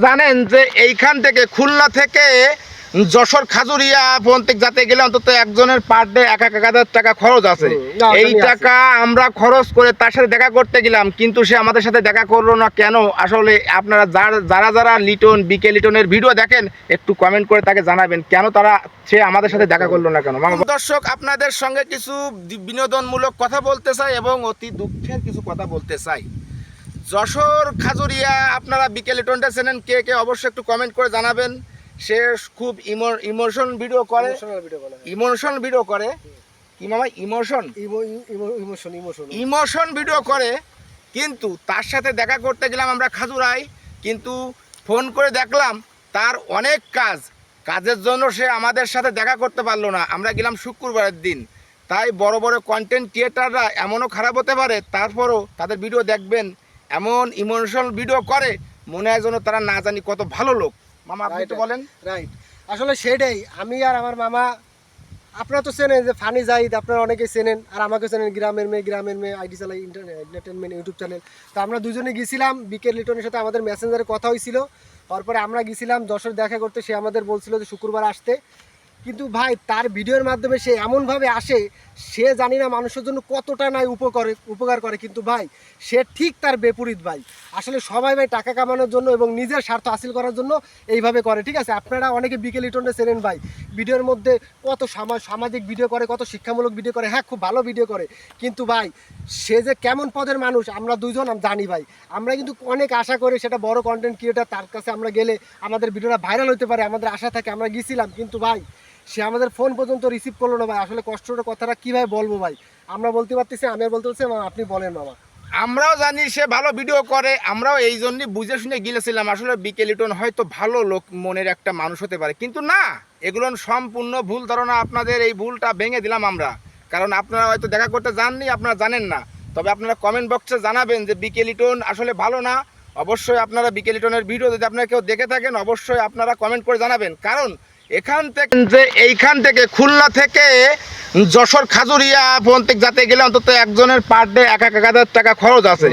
জানেন যে এইখান থেকে খুলনা থেকে যশোর খাজুরিয়া পর্যন্ত যাতে গেলে অন্তত একজনের পার ডে এক এক হাজার টাকা খরচ আছে। এই টাকা আমরা খরচ করে তার সাথে দেখা করতে গেলাম কিন্তু সে আমাদের সাথে দেখা করল না। কেন? আসলে আপনারা যার- যারা লিটন বিকে লিটনের ভিডিও দেখেন একটু কমেন্ট করে তাকে জানাবেন কেন তারা সে আমাদের সাথে দেখা করল না কেন? দর্শক আপনাদের সঙ্গে কিছু বিনোদনমূলক কথা বলতে চাই এবং অতি দুঃখের কিছু কথা বলতে চাই। যশোর খাজুরিয়া আপনারা বিকেলে টোনটা চেনেন কে কে অবশ্যই একটু কমেন্ট করে জানাবেন। সে খুব ইমোশন ভিডিও করে। ইমোশন ভিডিও করে। কি মামা emotion? Emotion emotion emotion video করে। কিন্তু তার সাথে দেখা করতে গেলাম আমরা খাজুরাই কিন্তু ফোন করে দেখলাম তার অনেক কাজ। কাজের জন্য সে আমাদের সাথে দেখা করতে পারল না। আমরা গেলাম শুক্রবারের দিন। তাই বড় বড় কন্টেন্ট ক্রিয়েটাররা এমনও খারাপ হতে পারে তারপরও তাদের ভিডিও দেখবেন। এমন ইমোশনাল ভিডিও করে মনে হয় যেন তারা না জানি কত ভালো লোক। মামা আপনি তো বলেন। রাইট আসলে সেটাই আমি আর আমার মামা আপনারা তো চেনেন যে ফানি জাহিদ আপনারা অনেকেই চেনেন আর আমাকে চেনেন গ্রামের মেয়ে গ্রামের মেয়ে আইডি চালাই এন্টারটেনমেন্ট ইউটিউব চ্যানেল তো আমরা দুজনে গেছিলাম বিকেল লিটনের সাথে আমাদের মেসেঞ্জারে কথা হয়েছিল। তারপরে আমরা গেছিলাম যশোর দেখা করতে সে আমাদের বলছিল যে শুক্রবার আসতে। কিন্তু ভাই, তার ভিডিওর মাধ্যমে সে এমনভাবে আসে, সে জানি না মানুষের জন্য কতটা নাই উপকার উপকার করে। কিন্তু ভাই, সে ঠিক তার বিপরীত ভাই। আসলে সবাই ভাই টাকা কামানোর জন্য এবং নিজের স্বার্থ হাসিল করার জন্য এইভাবে করে, ঠিক আছে? আপনারা অনেকে বিকেল ইটনে চেনেন ভাই, ভিডিওর মধ্যে কত সামা- সামাজিক ভিডিও করে, কত শিক্ষামূলক ভিডিও করে হ্যাঁ খুব ভালো ভিডিও করে। কিন্তু ভাই, সে যে কেমন পদের মানুষ, আমরা দুইজন আম- জানি ভাই। আমরা কিন্তু অনেক আশা করি সেটা বড় কন্টেন্ট ক্রিয়েটার তার কাছে আমরা গেলে আমাদের ভিডিওটা ভাইরাল হতে পারে, আমাদের আশা থাকে, আমরা গেছিলাম। কিন্তু ভাই সে আমাদের ফোন পর্যন্ত রিসিভ করল না ভাই। আসলে কষ্টটা কথাটা কীভাবে বলব ভাই? আমরা বলতে পারতেছি, আমি বলতে পারছি আপনি বলেন মামা আমরাও জানি সে ভালো ভিডিও করে, আমরাও এই জন্যই বুঝে শুনে গিয়েছিলাম আসলে বিকেলিটন হয়তো ভালো লোক মনের একটা মানুষ হতে পারে। কিন্তু না, এগুলো সম্পূর্ণ ভুল ধারণা, আপনাদের এই ভুলটা ভেঙে দিলাম আমরা। কারণ আপনারা হয়তো দেখা করতে যাননি, আপনারা জানেন না। তবে আপনারা কমেন্ট বক্সে জানাবেন যে বিকেলিটন আসলে ভালো না। অবশ্যই আপনারা বিকেলিটনের ভিডিও যদি আপনারা কেউ দেখে থাকেন, অবশ্যই আপনারা কমেন্ট করে জানাবেন। কারণ এখান থেকে যে এইখান থেকে খুলনা থেকে যশোর খাজুরিয়া পর্যন্ত যাতে গেলে অন্তত একজনের পার ডে এক এক হাজার টাকা খরচ আছে।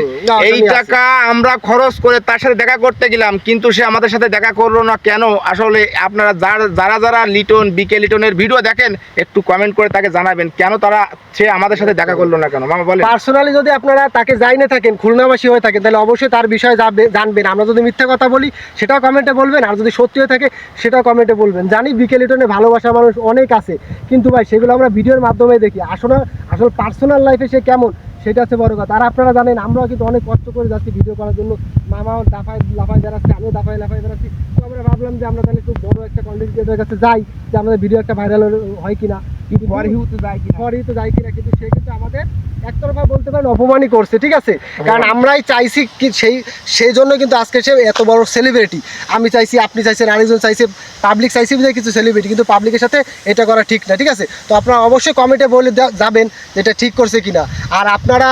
এই টাকা আমরা খরচ করে তার সাথে দেখা করতে গেলাম কিন্তু সে আমাদের সাথে দেখা করল না। কেন? আসলে আপনারা যার- যারা লিটন বিকে লিটনের ভিডিও দেখেন একটু কমেন্ট করে তাকে জানাবেন কেন তারা সে আমাদের সাথে দেখা করল না কেন? মামা বলেন। পার্সোনালি যদি আপনারা তাকে যাই না থাকেন খুলনাবাসী হয়ে থাকেন তাহলে অবশ্যই তার বিষয়ে জানবেন। আমরা যদি মিথ্যা কথা বলি সেটাও কমেন্টে বলবেন আর যদি সত্যি হয়ে থাকে সেটাও কমেন্টে বলবেন। জানি বিকেলিটনে ভালোবাসা মানুষ অনেক আছে। কিন্তু ভাই, সেগুলো আমরা ভিডিওর মাধ্যমে দেখি। আসলে, আসল পার্সোনাল লাইফে সে কেমন, সেটা হচ্ছে বড় কথা। আর আপনারা জানেন, আমরাও কিন্তু অনেক কষ্ট করে যাচ্ছি ভিডিও করার জন্য। মামাও দাফায়, লাফায় বেড়াচ্ছে, আমিও দাফায়, লাফায় বেড়াচ্ছি। তো আমরা ভাবলাম যে আমরা তাহলে একটু বড় একটা কন্টেন্ট ক্রিয়েটারের কাছে যাই, যে আমাদের ভিডিও একটা ভাইরাল হয় কিনা। কিন্তু পরে হিউতে যায় কিনা? পরেই যায় কিনা কিন্তু সে কিন্তু আমাদের একতরফা বলতে পারেন অপমানই করছে ঠিক আছে? কারণ আমরাই চাইছি কি সেই সেই জন্য কিন্তু আজকে সে এত বড় সেলিব্রিটি আমি চাইছি আপনি চাইছেন আরেকজন চাইছে পাবলিক চাইছে যে কিছু সেলিব্রিটি কিন্তু পাবলিকের সাথে এটা করা ঠিক না ঠিক আছে? তো আপনারা অবশ্যই কমেন্টে বলে যাবেন এটা ঠিক করছে কিনা। আর আপনারা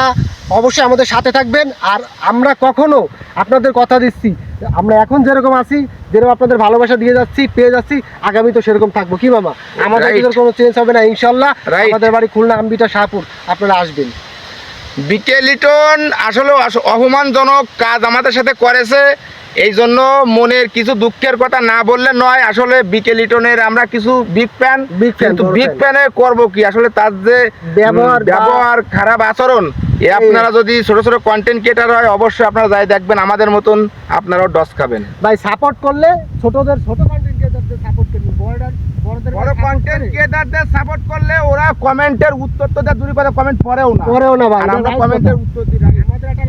অবশ্যই আমাদের সাথে থাকবেন। আর আমরা কখনো আপনাদের কথা দিচ্ছি আমরা এখন যেরকম আছি যেরকম আপনাদের ভালোবাসা দিয়ে যাচ্ছি পেয়ে যাচ্ছি আগামী তো সেরকম থাকব। কি মামা? আমাদের কোনো চেঞ্জ হবে না ইনশাল্লাহ. আমাদের বাড়ি খুলনা আম্বিটা শাহপুর আপনারা আসবেন। বিকে লিটন আসলে অপমানজনক কাজ আমাদের সাথে করেছে। এই জন্য মনের কিছু দুঃখের কথা না বললে নয় আসলে বিকে লিটনের আমরা কিছু বিগ fan, কিন্তু বিগ। ফ্যানে করব কি? আসলে তার যে ব্যবহার ব্যবহার খারাপ আচরণ এ আপনারা যদি ছোট ছোট কন্টেন্ট ক্রিয়েটার হয় অবশ্যই আপনারা যাই দেখবেন আমাদের মতন আপনারাও ডস খাবেন। ভাই সাপোর্ট করলে ছোটদের ছোট কন্টেন্ট ক্রিয়েটারদের সাপোর্ট করবেন বড়দের বড়দের বড় কন্টেন্ট করে। ক্রিয়েটারদের সাপোর্ট করলে ওরা কমেন্টের উত্তর তো দেয় দূরে কথা কমেন্ট পড়েও না। করেও না ভাই। আমরা কমেন্টের উত্তর দিই আমাদের একটা